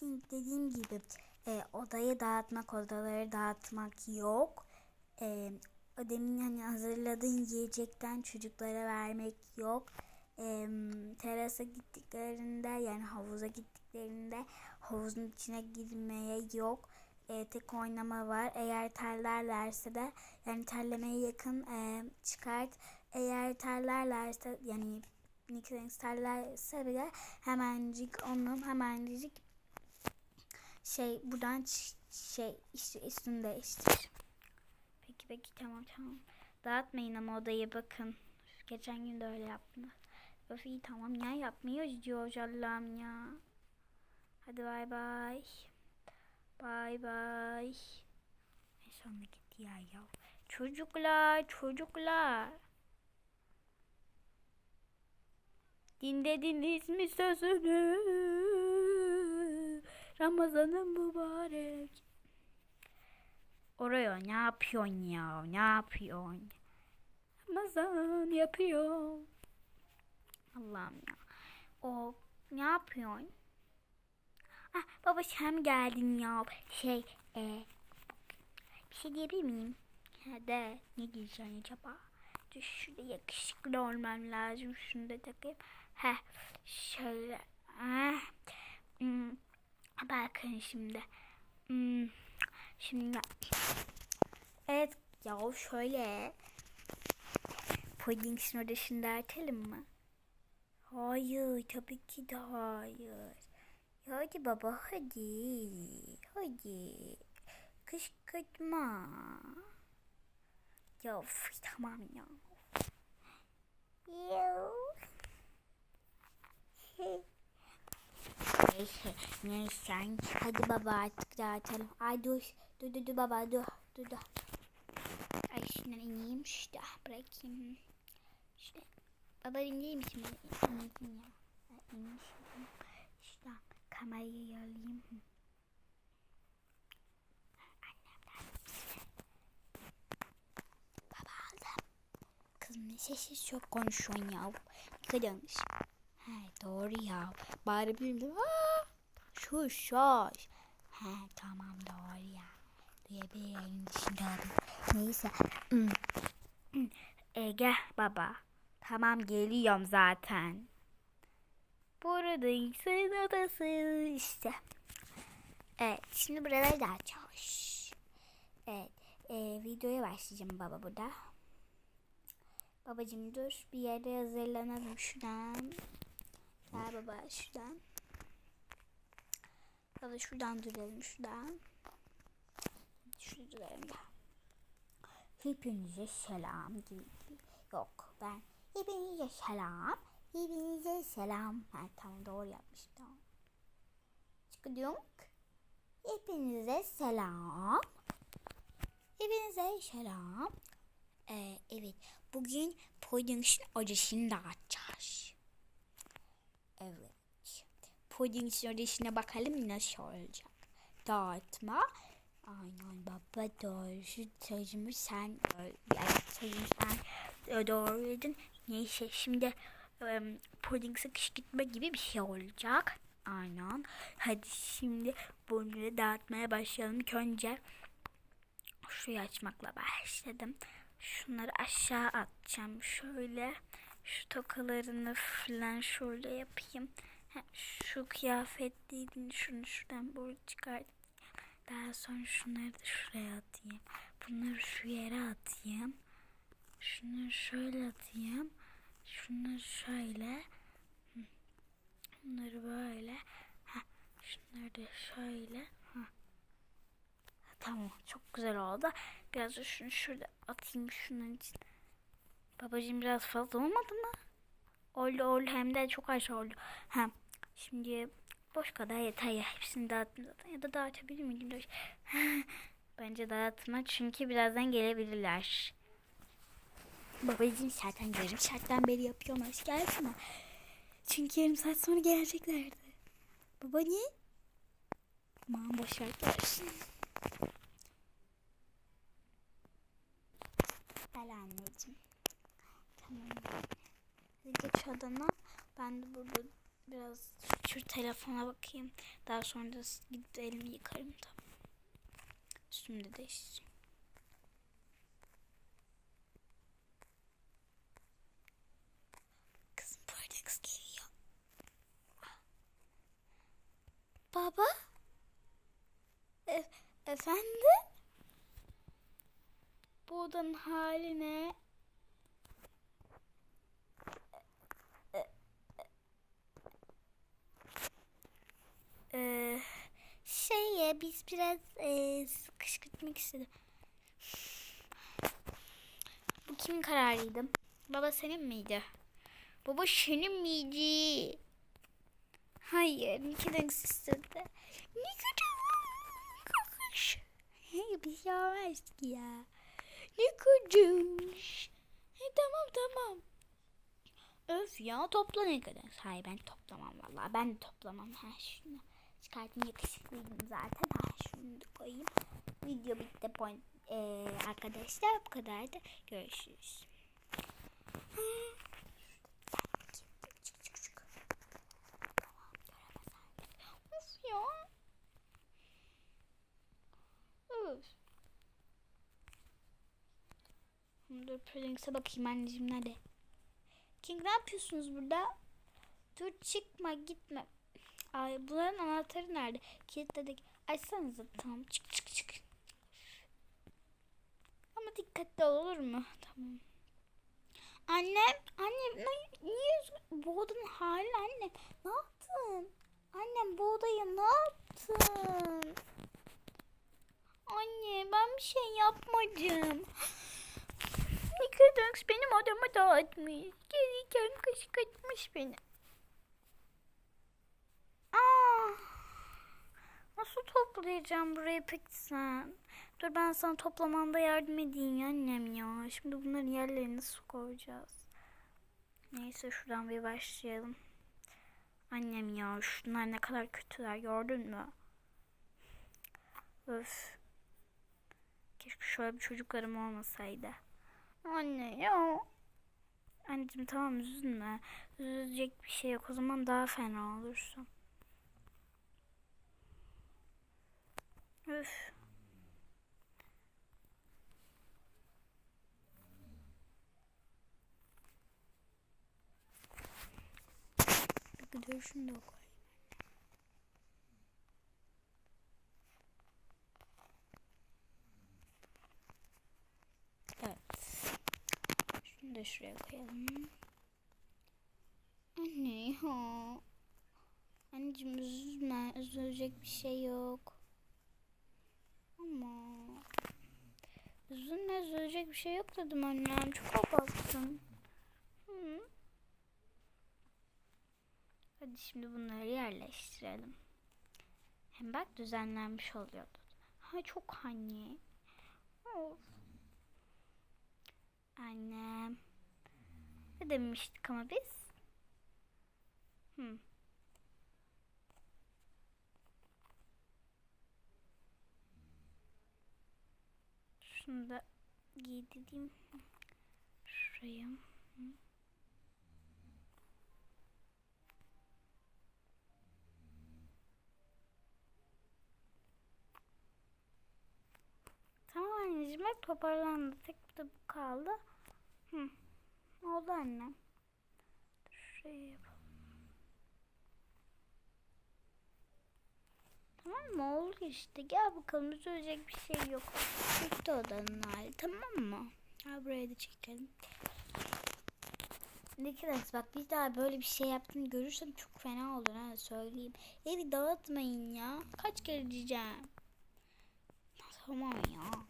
King dediğim gibi e, odayı dağıtmak, odaları dağıtmak yok. E, o demin hani hazırladığın yiyecekten çocuklara vermek yok. E, terasa gittiklerinde yani havuza gittiklerinde havuzun içine girmeye yok. E, tek oynama var. Eğer terlerlerse de yani terlemeye yakın e, çıkart. Eğer terlerlerse yani Nicknames terlerse bile hemencik onun hemencik şey buradan şey işte üstünü değiştir. Peki peki tamam tamam. Dağıtmayın ama odayı bakın. Geçen gün de öyle yaptınız. Öf iyi tamam ya yapmıyoruz diyor Allah'ım ya. Hadi bay bay. Bay bay. En sonunda gitti ya ya. Çocuklar çocuklar. Dinlediniz mi sözünü? Ramazanın mübarek. Oraya ne yapıyorsun ya? Ne yapıyorsun? Ramazan yapıyor. Allah'ım ya. O ne yapıyorsun? Ah baba sen geldin ya. Şey e, bir şey diyebilir miyim? Ha de ne diyeceksin acaba? Dur şurada yakışıklı olmam lazım. Şunu da takayım. Heh şöyle. Ah. Hmm. Bakın şimdi. Hmm. Şimdi evet ya şöyle Puddings'in odasını dağıtalım mı? Hayır tabii ki de hayır. Hadi baba hadi. Hadi. Kışkırtma. Ya tamam ya. Yav. Neyse, neyse. Hadi baba artık dağıtalım. Ay dur, dur, dur, dur baba, dur, dur, dur. Ay şundan ineyim, şurada bırakayım. İşte, baba ineyim misin? İneyim ya. Ha, ineyim şuradan. Şuradan kamerayı alayım. Baba aldım. Kızım ne sessiz çok konuşuyorsun ya. Ne kadarmış? He doğru ya. Bari bildim. Aa, şu şoş. He tamam doğru ya. Duyabilirim dışında oldum. Neyse. Hmm. Hmm. E, gel baba. Tamam geliyorum zaten. Burada senin odası işte. Evet şimdi buraları da açıyoruz. Evet e, videoya başlayacağım baba burada. Babacım dur bir yere hazırlanalım şuradan. Gel baba şuradan. Baba şuradan duralım şuradan. Şurada duralım. Hepinize selam. Yok ben hepinize selam. Hepinize selam. Ha, tamam doğru yapmışım tamam. Çıkıyorum. Hepinize selam. Hepinize selam. Ee, evet bugün Puding'in odasını dağıtacağız. Evet. Puding'in odasına bakalım nasıl olacak. Dağıtma. Aynen baba doğru. Sözümü sen yani sözümü sen doğruydun. Neyse şimdi um, puding sıkıştırma gibi bir şey olacak. Aynen. Hadi şimdi bunları dağıtmaya başlayalım. İlk önce şurayı açmakla başladım. Şunları aşağı atacağım. Şöyle şu tokalarını falan şöyle yapayım. Şu kıyafetliydim. Şunu şuradan böyle çıkartayım. Daha sonra şunları da şuraya atayım. Bunları şu yere atayım. Şunları şöyle atayım. Şunları şöyle. Bunları böyle. Ha, şunları da şöyle. Tamam çok güzel oldu. Biraz da şunu şurada atayım şunun için. Babacığım biraz fazla olmadı mı? Oldu oldu hem de çok az oldu. Ha, şimdi boş kadar yeter ya. Hepsini dağıttım zaten. Ya da dağıtabilir miydim? Bence dağıtma çünkü birazdan gelebilirler. Babacığım zaten yarım saatten beri yapıyorum. Hoş geldin. Çünkü yarım saat sonra geleceklerdi. Baba niye? Aman boş ver gelsin. Gel anneciğim. Geç odana. Ben de burada Biraz şu telefona bakayım. Daha sonra da gidip elimi yıkarım tamam. Üstümü de değiştireyim. Kızım Portex geliyor. Baba? E- efendim? Bu odanın hali ne? Ee, şey ya biz biraz e, kışkırtmak istedim. Bu kimin kararıydı? Baba senin miydi? Baba senin miydi? Hayır, Nick'in istedi. Nick kakış. Hey, bir şey ki ya. Ne kucuş. He, tamam tamam. Öf ya topla ne kadar. Hayır ben toplamam vallahi. Ben de toplamam. Ha şunu çıkartayım yakışıklıydım zaten. Ha şunu da koyayım. Video bitti. Point, ee, arkadaşlar bu kadar da görüşürüz. Dur Prince'e bakayım anneciğim nerede? King ne yapıyorsunuz burada? Dur çıkma gitme. Ay bunların anahtarı nerede? Kilitledik. Açsanıza tamam çık çık çık. Ama dikkatli ol, olur mu? Tamam. Annem, annem ne, niye? Bu odanın hali anne. Ne yaptın? Annem bu odaya ne yaptın? Anne ben bir şey yapmadım. Nikodex benim odamı dağıtmış. Gelirken kışkırtmış beni. Aa, nasıl toplayacağım burayı peki sen? Dur ben sana toplamanda yardım edeyim ya annem ya. Şimdi bunların yerlerini nasıl koyacağız? Neyse şuradan bir başlayalım. Annem ya şunlar ne kadar kötüler gördün mü? Öf. Keşke şöyle bir çocuklarım olmasaydı. Anne ya. Anneciğim tamam üzülme. Üzülecek bir şey yok. O zaman daha fena olursun. Üf. Şunu da koy. Evet. Şunu şuraya koyalım. Anne ya. Anneciğim üzülme. Üzülecek bir şey yok. Ama. Üzülme üzülecek bir şey yok dedim annem. Çok abarttın. Hı. Hadi şimdi bunları yerleştirelim. Hem bak düzenlenmiş oluyordu. Ha çok anne. Of. Annem. Ne demiştik ama biz? Hı. Şunu da giydireyim. Şuraya. Tamam anneciğim toparlandı. Tek bir de bu kaldı. Hı. Oldu annem. Şuraya yapalım. Tamam mı? Oldu işte. Gel bakalım. Üzülecek bir şey yok. Bitti odanın hali. Tamam mı? Ha buraya da çekelim. Nicholas bak bir daha böyle bir şey yaptığını görürsem çok fena olur ha söyleyeyim. Evi dağıtmayın ya. Kaç kere diyeceğim. Tamam ya.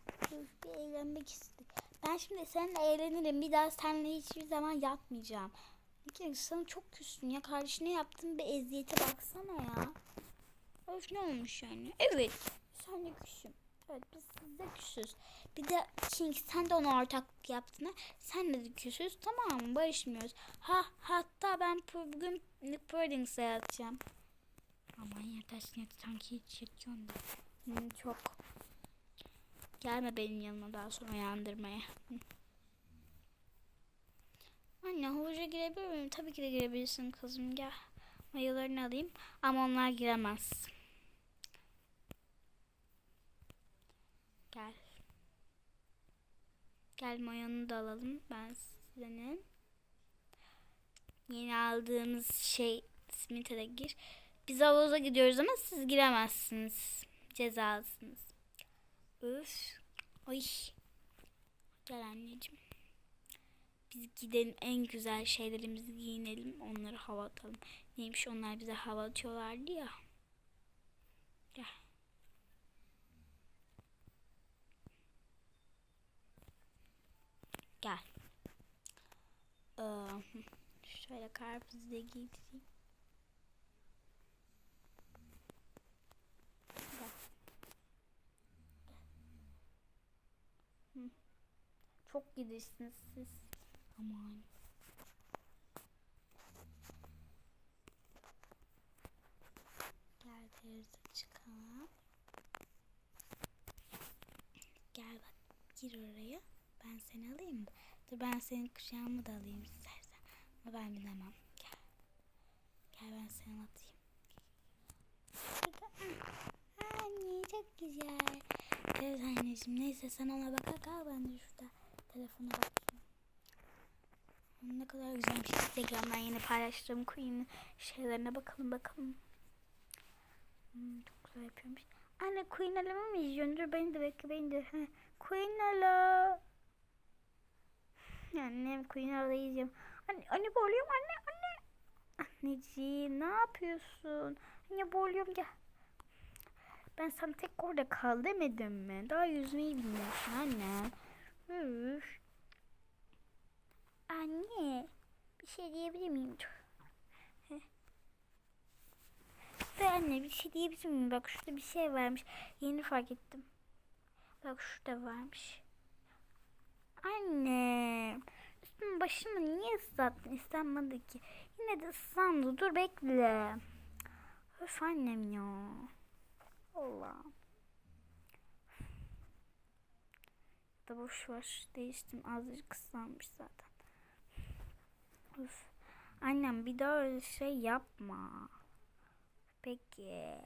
Bir eğlenmek istedim. Ben şimdi seninle eğlenirim. Bir daha seninle hiçbir zaman yatmayacağım. Nicholas sana çok küstün ya. Kardeşine yaptığın bir eziyete baksana ya. Öf ne olmuş yani? Evet. Sen de küsüm. Evet biz sizde küsüz. Bir de King sen de ona ortaklık yaptığına sen de küsüz tamam mı? Barışmıyoruz. Ha hatta ben bugün Nick Purdings'e yatacağım. Aman yatarsın yat sanki hiç yatıyorsun da. Hmm, çok. Gelme benim yanıma daha sonra uyandırmaya. Hı. Anne havuca girebilir miyim? Tabii ki de girebilirsin kızım gel. Mayolarını alayım ama onlar giremez. Gel. Gel mayonu da alalım. Ben senin. Yeni aldığımız şey Smith'e gir. Biz havuza gidiyoruz ama siz giremezsiniz. Cezalısınız. Üf. Ay. Gel anneciğim. Biz gidelim en güzel şeylerimizi giyinelim. Onları hava atalım. Neymiş onlar bize hava atıyorlardı ya. Gel. Gel. Ee, şöyle karpuzu da. Hı. Çok gidirsiniz siz. Aman. Gel teyze çıkalım. Gel bak gir oraya. Ben seni alayım mı? Dur ben senin kucağımı da alayım istersen. Ama ben bilemem. Gel. Gel ben seni atayım. Anne çok güzel. Evet anneciğim neyse sen ona baka kal ben de şurada telefona bakayım. Ne kadar güzelmiş. Instagram'dan yeni paylaştığım Queen şeylerine bakalım bakalım. Hmm, çok güzel yapıyormuş. Anne Queen Ala'mı mı izliyorsun? Beni de bekle beni de. Queen Ala. Annem Queen Ala'yı izliyorum. Anne, anne boğuluyorum anne anne. Anneciğim ne yapıyorsun? Anne boğuluyorum gel. Ben sana tek orada kal demedim mi? Daha yüzmeyi bilmiyorsun anne. Üf. Anne bir şey diyebilir miyim? Ve anne bir şey diyebilir miyim? Bak şurada bir şey varmış. Yeni fark ettim. Bak şurada varmış. Anne. Üstümü başımı niye ıslattın? İstenmedi ki. Yine de ıslandı. Dur bekle. Öf annem ya. Allah'ım. Da boş ver. Değiştim. Azıcık ıslanmış zaten. Üf. Annem bir daha öyle şey yapma. Peki.